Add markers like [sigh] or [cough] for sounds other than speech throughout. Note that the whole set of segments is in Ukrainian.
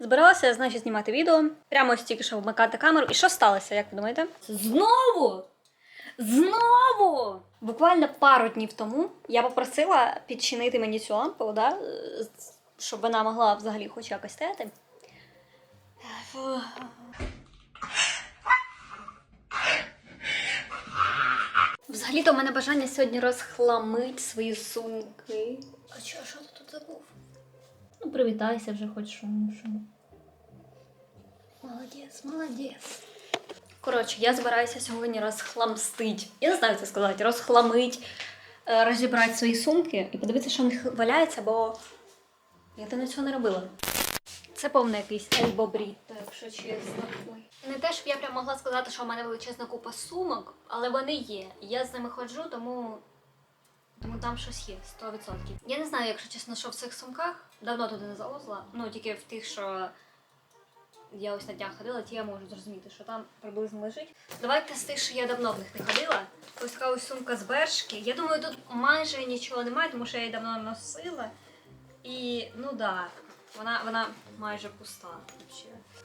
Збиралася, значить, знімати відео. Прямо ось тільки що вмикати камеру. І що сталося, як ви думаєте? Знову! Знову! Буквально пару днів тому я попросила підчинити мені цю лампу, да? щоб вона могла взагалі хоч якось стояти. Взагалі-то в мене бажання сьогодні розхламити свої сумки. А чого, що ти тут забув? Ну, привітайся вже хоч що. ну. Молодець, молодець. Коротше, я збираюся сьогодні розхламстить. Я не знаю, це сказати, розхламить, е, розібрати свої сумки і подивитися, що в них валяється, бо я давно цього не робила. Це повний якийсь ельбобрід, якщо чесно. Ой. Не те, щоб я прям могла сказати, що в мене величезна купа сумок, але вони є. Я з ними ходжу, тому. Тому там щось є, 100%. Я не знаю, якщо чесно, що в цих сумках. Давно туди не залазила. Ну, тільки в тих, що я ось на днях ходила, ті я можу зрозуміти, що там приблизно лежить. Давайте з тих, що я давно в них не ходила. Ось така ось сумка з бершки. Я думаю, тут майже нічого немає, тому що я її давно носила. І ну да, вона, вона майже пуста.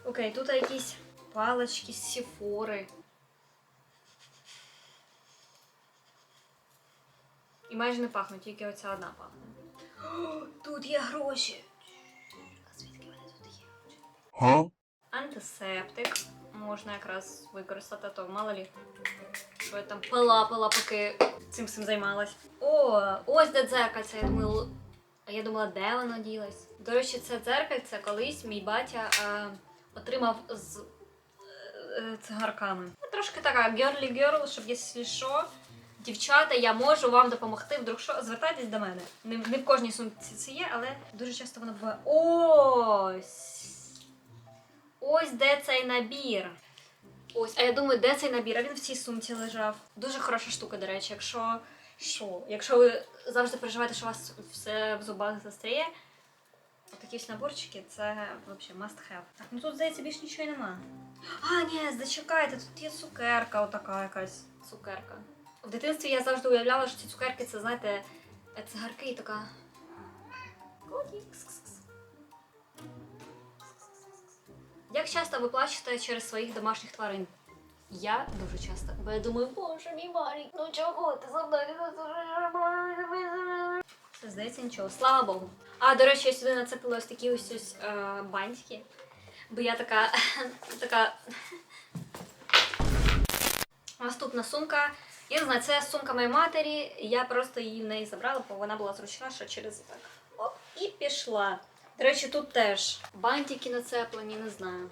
Окей, тут якісь палички, сіфори. І майже не пахнуть, тільки оця одна пахне. О, [gasps] тут є гроші. А звідки вони тут є? Huh? Антисептик можна якраз використати, то мало лі. Що я там пила, пила, поки цим всім займалась. О, ось де дзеркальце. Я думала, а я думала, де воно ділось. До речі, це дзеркальце колись мій батя е, отримав з е, е, цигарками. Ну, Трошки така герлі герл, щоб якщо що. Дівчата, я можу вам допомогти. Вдруг що звертайтесь до мене. Не, не в кожній сумці це є, але дуже часто воно буває. Ось. Ось де цей набір. Ось, а я думаю, де цей набір? А він в цій сумці лежав. Дуже хороша штука, до речі, якщо що, якщо ви завжди переживаєте, що у вас все в зубах застряє, такі ось наборчики це взагалі must have. Так, ну тут здається більш нічого й нема. А, ні, зачекайте, тут є цукерка, отака якась цукерка. В дитинстві я завжди уявляла, що ці цукерки це, знаєте, цигарки і така. Як часто ви плачете через своїх домашніх тварин? Я дуже часто. Бо я думаю, боже мій Марік, ну чого ти за мною? Здається нічого, слава Богу. А, до речі, я сюди нацепила ось такі ось ось е, бантики. Бо я така. [laughs] така. Наступна сумка. Я не знаю, це сумка моєї матері. Я просто її в неї забрала, бо вона була зручна, що через так. Оп, і пішла. До речі, тут теж бантики нацеплені, не знаю.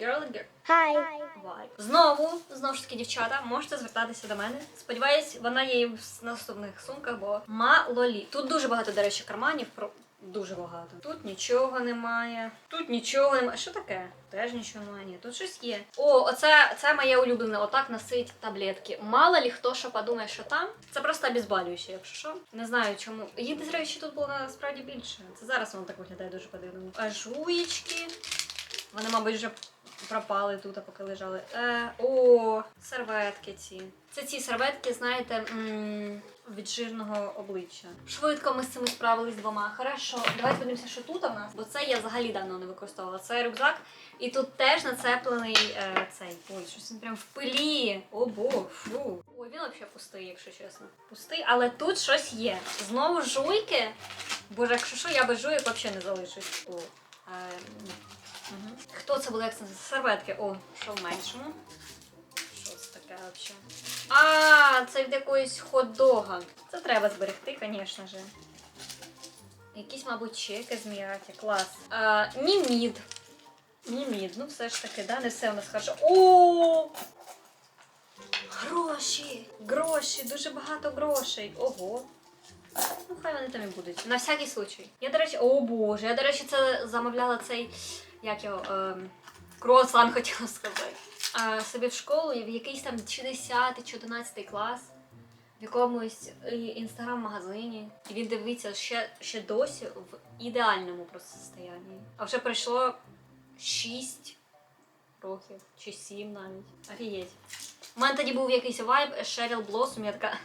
Girl, girl. Hi. Vibe. Знову, знову ж таки, дівчата, можете звертатися до мене. Сподіваюсь, вона є і в наступних сумках, бо малолі. Тут дуже багато, до речі, карманів. Дуже багато. Тут нічого немає. Тут нічого немає. Що таке? Теж нічого немає. Ні, тут щось є. О, оце це моє улюблене. Отак носить таблетки. Мало лі хто що подумає, що там. Це просто обізбалююче, якщо що. Не знаю чому. Їх до речі, тут було насправді більше. Це зараз воно так виглядає дуже по-дивному. А жуєчки. Вони, мабуть, вже пропали тут, а поки лежали. Е, о, серветки ці. Це ці серветки, знаєте, м, від жирного обличчя. Швидко ми з цими справились двома. Хорошо, давайте подивимося, що тут у нас. Бо це я взагалі давно не використовувала. Це рюкзак. І тут теж нацеплений е, цей. Ой, щось він прям в пилі. О, бо, фу. Ой, він взагалі пустий, якщо чесно. Пустий, але тут щось є. Знову жуйки. Боже, якщо що, я без жуйок взагалі не залишусь. О, е, Угу. Хто це були як це? Серветки. О, що в меншому. Що це таке взагалі? А, це від якоїсь хот-дога. Це треба зберегти, звісно ж. Якісь, мабуть, чеки зміряті. Клас. А, німід. Німід. Ну, все ж таки, да? Не все у нас хорошо. О! Гроші! Гроші, дуже багато грошей. Ого. Ну, хай вони там і будуть. На всякий случай. Я, до речі, о боже, я, до речі, це замовляла цей, як його, ем, круасан хотіла сказати. А, собі в школу, і в якийсь там чи 10 чи 11 клас, в якомусь е, інстаграм-магазині. І він дивиться ще, ще досі в ідеальному просто состоянні. А вже пройшло 6 років чи 7 навіть. Офігеть. У мене тоді був якийсь вайб Шеріл Блосом, я така.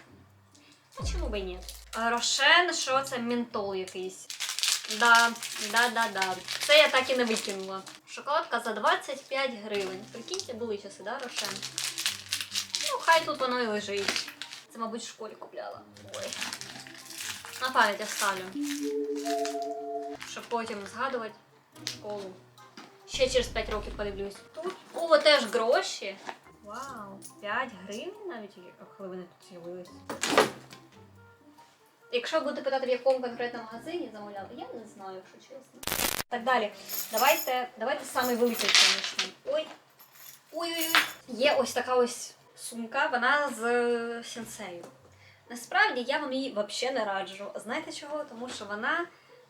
А чому би і ні? Рошен, що це ментол якийсь. Да, да, да, да. Це я так і не викинула. Шоколадка за 25 гривень. Прикиньте, були часи, да, Рошен? Ну, хай тут воно і лежить. Це, мабуть, в школі купляла. Ой. На пам'ять оставлю. Щоб потім згадувати школу. Ще через 5 років подивлюсь. Тут о, теж гроші. Вау, 5 гривень навіть, коли вони тут з'явились. Якщо будете питати, в якому конкретному магазині замовляли, я не знаю, якщо чесно. Так далі. Давайте, давайте самий великий почнемо. Ой. Ой-ой-ой. Є ось така ось сумка, вона з е, сенсею. Насправді я вам її взагалі не раджу. Знаєте чого? Тому що вона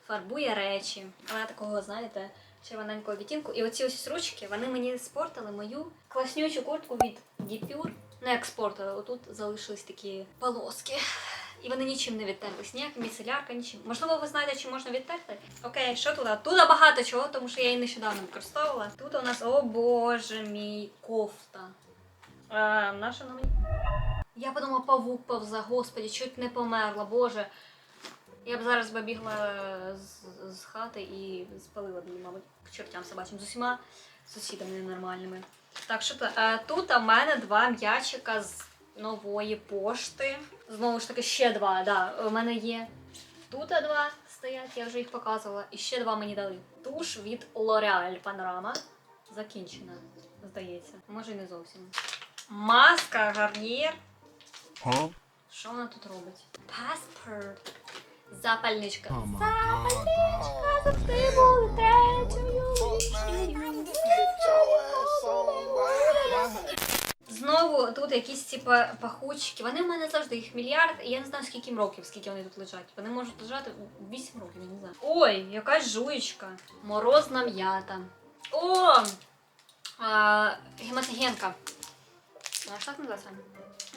фарбує речі. Вона такого, знаєте, червоненького відтінку. І оці ось ручки, вони мені спортили мою класнючу куртку від Діпюр. Не як спортили, отут залишились такі полоски. І вони нічим не відтерлись, ніяк міцелярка, нічим. Можливо, ви знаєте, чи можна відтерти? Окей, що тут? Тут багато чого, тому що я її нещодавно використовувала. Тут у нас, о боже мій, кофта. Е, наша на мені. Я подумала, павук повза, господі, чуть не померла, боже. Я б зараз бігла з, з хати і спалила б її, мабуть, к чортям собачим з усіма сусідами ненормальними. Так, що то? Е, тут у мене два м'ячика з нової пошти. Знову ж таки, ще два. Да, у мене є тут два стоять, я вже їх показувала. І ще два мені дали. Туш від L'Oreal Panorama. Закінчена, здається. Може і не зовсім. Маска Гарнір. Що вона тут робить? Паспорт. Запальничка. Завжди були третьою. Якісь типа пахучки. Вони в мене завжди їх мільярд, і я не знаю скільки років, скільки вони тут лежать. Вони можуть лежати 8 років, я не знаю. Ой, якась жуєчка. Морозна м'ята. О! А, гематогенка. Вона так називається?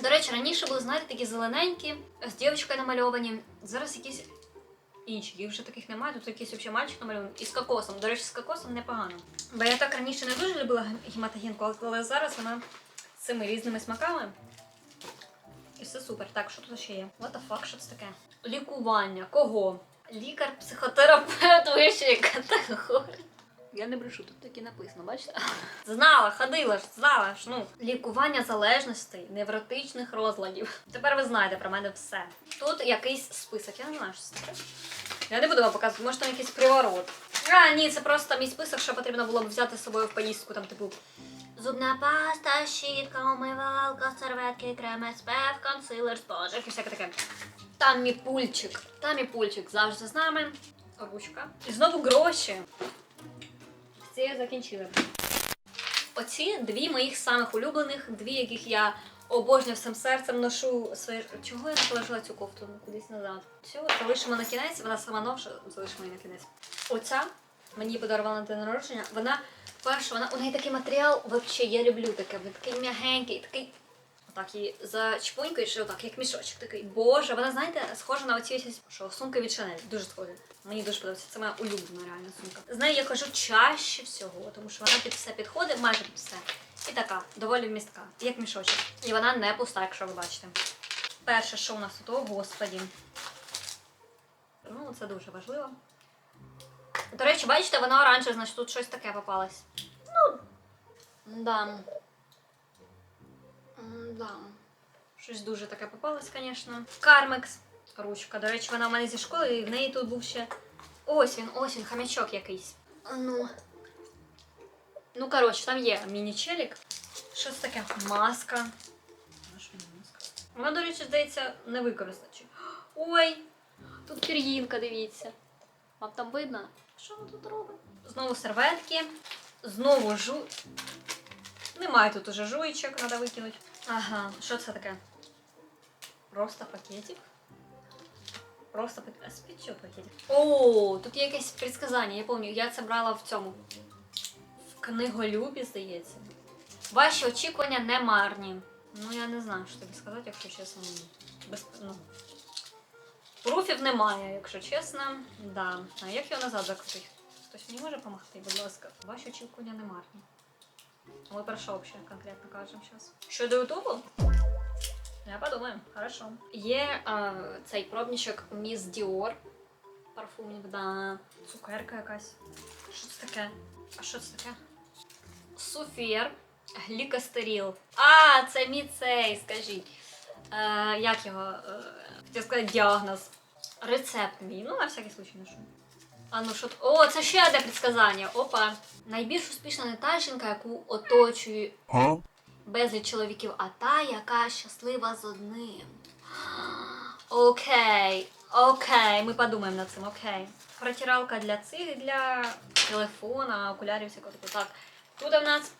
До речі, раніше були, знаєте, такі зелененькі, з дівчинкою намальовані. Зараз якісь інші. Їх вже таких немає. Тут якийсь взагалі мальчик намальований. І з кокосом. До речі, з кокосом непогано. Бо я так раніше не дуже любила гематогенку, але зараз вона з цими різними смаками. І все супер. Так, що тут ще є? What the fuck, що це таке? Лікування. Кого? Лікар-психотерапевт вищої категорії. Я не брешу, тут таки написано, бачите? Знала, ходила ж, знала ж. Ну, лікування залежностей, невротичних розладів. Тепер ви знаєте про мене все. Тут якийсь список, я не знаю, що це таке. Я не буду вам показувати, може там якийсь приворот. А, ні, це просто мій список, що потрібно було б взяти з собою в поїздку, там, типу. Зубна паста, щітка, умивалка, серветки, крем SPF, консилер, спожик і всяке таке. Там мій пульчик. Там мій пульчик завжди з нами. Ручка. І знову гроші. Це я закінчила. Оці дві моїх самих улюблених, дві, яких я обожнюю всім серцем ношу своє. Чого я положила цю кофту кудись назад? Цю залишимо на кінець, вона сама новша, залишимо її на кінець. Оця мені подарувала на день народження. Вона перша, вона у неї такий матеріал, взагалі, я люблю таке. Він такий м'ягенький, такий. Отак її зачпунькаєш, отак, як мішочок такий. Боже, вона, знаєте, схожа на оці ось, що сумка від Шанель. Дуже схожа. Мені дуже подобається. Це моя улюблена реальна сумка. З нею я кажу чаще всього, тому що вона під все підходить, майже під все. І така, доволі вмістка, як мішочок. І вона не пуста, якщо ви бачите. Перше, що у нас тут, о, господі. Ну, це дуже важливо. До речі, бачите, вона оранжева, значить тут щось таке попалось. Ну, да. Да. Щось дуже таке попалось, звісно. Кармекс. Ручка. До речі, вона в мене зі школи, і в неї тут був ще. Ось він, ось він, хам'ячок якийсь. Ну. Ну, коротше, там є міні-челік. Що це таке? Маска. Вона, до речі, здається, не використана. Ой! Тут пір'їнка, дивіться. Вам там видно? Що вона тут робить? Знову серветки. Знову жу. Немає тут уже жуйчик, треба викинути. Ага, що це таке? Просто пакетик. Просто пакетик. А з що пакетик? О, тут є якесь предсказання, я пам'ятаю, я це брала в цьому. В книголюбі, здається. Ваші очікування не марні. Ну, я не знаю, що тобі сказати, якщо чесно. Без, ну, Пруфів немає, якщо чесно. Да. А як його назад закрутити? Хтось мені може допомогти, будь ласка. Ваші очікування не марні. Мы про що вообще конкретно кажемо зараз? Щодо Ютубу? Я подумаю, хорошо. Є е, цей пробничок Miss Dior. парфумів, да. Цукерка якась. Що це таке? А що це таке? Суфір. Глікостеріл. А, це мій цей, скажіть. Е, як його? Е, хотів сказати діагноз. Рецепт мій. Ну, на всякий случай ношу. А ну що? О, це ще одне предсказання. Опа. Найбільш успішна не та жінка, яку оточує безліч чоловіків, а та, яка щаслива з одним. [gasps] Окей, окей, ми подумаємо над цим, окей. Протиралка для цих, для телефона, окулярів, всякого такого. Так, тут у нас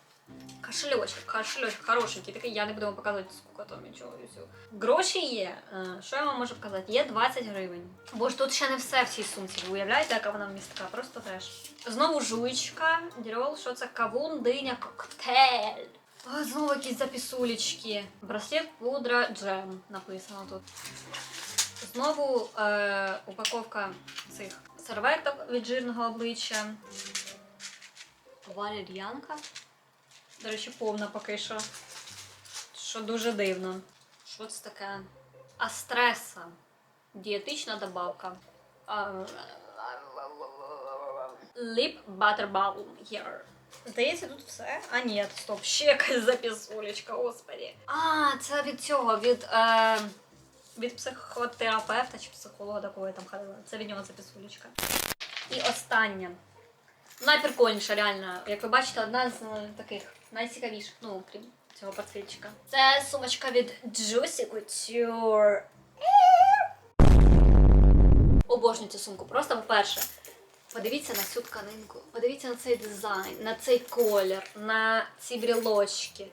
кошельочок, кошельочок хорошенький, такий, я не буду вам показувати, скільки там нічого. Гроші є. Е, Що я вам можу показати? Є 20 гривень. Бо ж тут ще не все в цій сумці. Ви уявляєте, яка вона містка? Просто треш. Знову жуйчка, дірол, що це кавун, диня, коктейль. О, знову якісь запісулечки. Браслет, пудра, джем написано тут. Знову е, упаковка цих серветок від жирного обличчя. Валер'янка. До речі, повна поки що. Що дуже дивно. Що це таке? Астреса. Дієтична добавка. Lip Butter Balm Here. Здається, тут все. А ні, стоп, ще якась записулечка, господі. А, це від цього, від, е, від психотерапевта чи психолога, до кого я там ходила. Це від нього записулечка. І остання. Найприкольніша, реально. Як ви бачите, одна з таких найцікавіших, ну, крім цього портфельчика. Це сумочка від Juicy Couture. Обожнюю цю сумку. Просто, по-перше, подивіться на цю тканинку, подивіться на цей дизайн, на цей колір, на ці брілочки.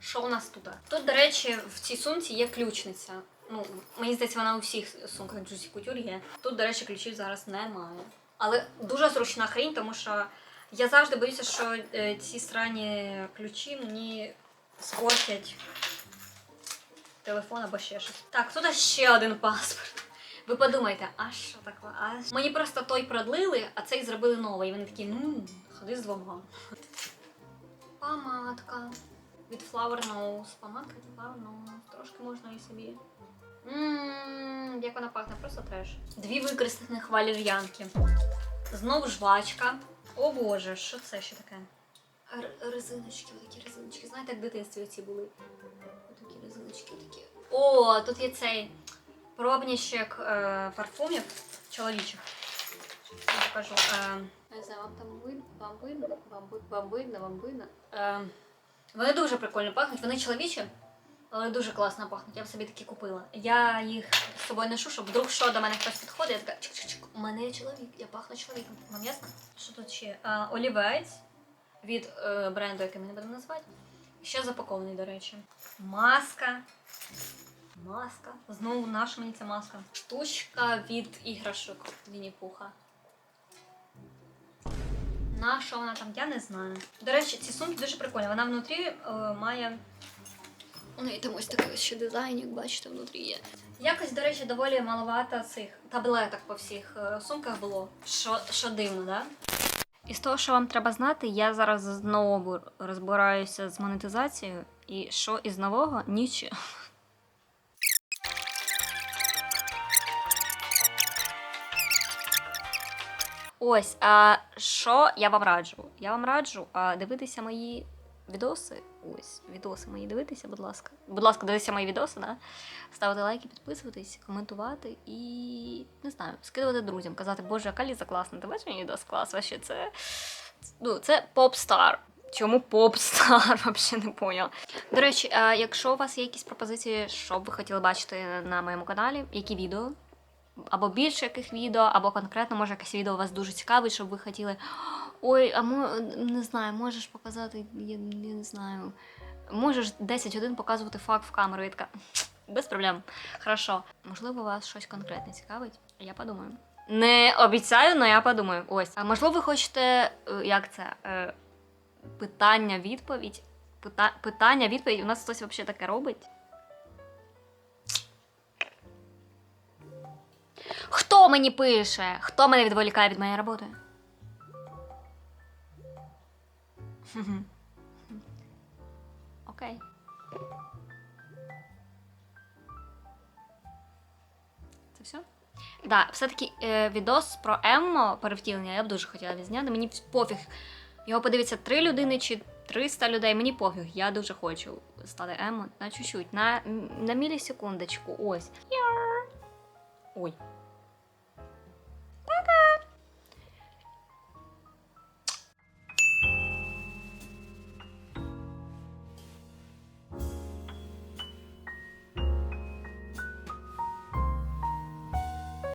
Що у нас тут? Тут, до речі, в цій сумці є ключниця. Ну, мені здається, вона у всіх сумках Juicy Couture є. Тут, до речі, ключів зараз немає. Але дуже зручна хрінь, тому що я завжди боюся, що е, ці странні ключі мені спортять телефон або ще щось. Так, тут ще один паспорт. Ви подумайте, а що таке? А... Мені просто той продлили, а цей зробили новий. І вони такі, ну, ходи з двома. Помадка від Flower Nose. Помадка від Flower Nose. Трошки можна і собі. Ммм, як вона пахне, просто треш. Дві використаних валір'янки. Знову жвачка. О боже, що це ще таке? Р- резиночки, отакі резиночки. Знаєте, як в дитинстві оці були? Отакі резиночки, такі. О, тут є цей пробніщик е, парфумів чоловічих. Я покажу. Е, не знаю, вам там видно, вам видно, вам, вам видно, вам видно. Е, вони дуже прикольно пахнуть, вони чоловічі, але дуже класно пахнуть. Я б собі такі купила. Я їх з собою ношу, щоб вдруг що до мене хтось підходить, я така чик-чик-чик. У мене чоловік, я пахну чоловіком. Вам ясно? Що тут ще? А, олівець від е, бренду, який ми не будемо назвати. Ще запакований, до речі. Маска. Маска. Знову наша мені ця маска. Штучка від іграшок Вінні-Пуха. На що вона там, я не знаю. До речі, ці сумки дуже прикольні. Вона внутрі е, має. У неї там ось такий ще дизайн, як бачите, внутрі є. Якось, до речі, доволі маловато цих таблеток по всіх е, сумках було. Що, що дивно, да? І з того, що вам треба знати, я зараз знову розбираюся з монетизацією. І що із нового? Нічого. Ось, а що я вам раджу? Я вам раджу а, дивитися мої відоси. Ось, відоси мої дивитися, будь ласка. Будь ласка, дивитися мої відоси, да? ставити лайки, підписуватись, коментувати і не знаю, скидувати друзям, казати, боже, яка Ліза класна, ти бачиш мій відос клас? Вообще, це, ну, це поп-стар. Чому поп-стар? [laughs] Взагалі не поняла. До речі, якщо у вас є якісь пропозиції, що б ви хотіли бачити на моєму каналі, які відео, або більше яких відео, або конкретно, може, якесь відео вас дуже цікавить, щоб ви хотіли. Ой, а мо, не знаю, можеш показати, я, я не знаю. Можеш 10 годин показувати факт в камеру і така. Без проблем. Хорошо. Можливо, вас щось конкретне цікавить. Я подумаю. Не обіцяю, але я подумаю. Ось. А можливо, ви хочете, е, як це? е, Питання, відповідь. Пита- Питання, відповідь. У нас хтось взагалі таке робить. Хто мені пише? Хто мене відволікає від моєї роботи? Окей. Це все? Да, все-таки е, відос про Еммо перевтілення я б дуже хотіла відзняти. Мені пофіг. Його подивиться три людини чи 300 людей. Мені пофіг. Я дуже хочу стати Еммо на чуть-чуть, на, на мілісекундочку. Ось. Ой.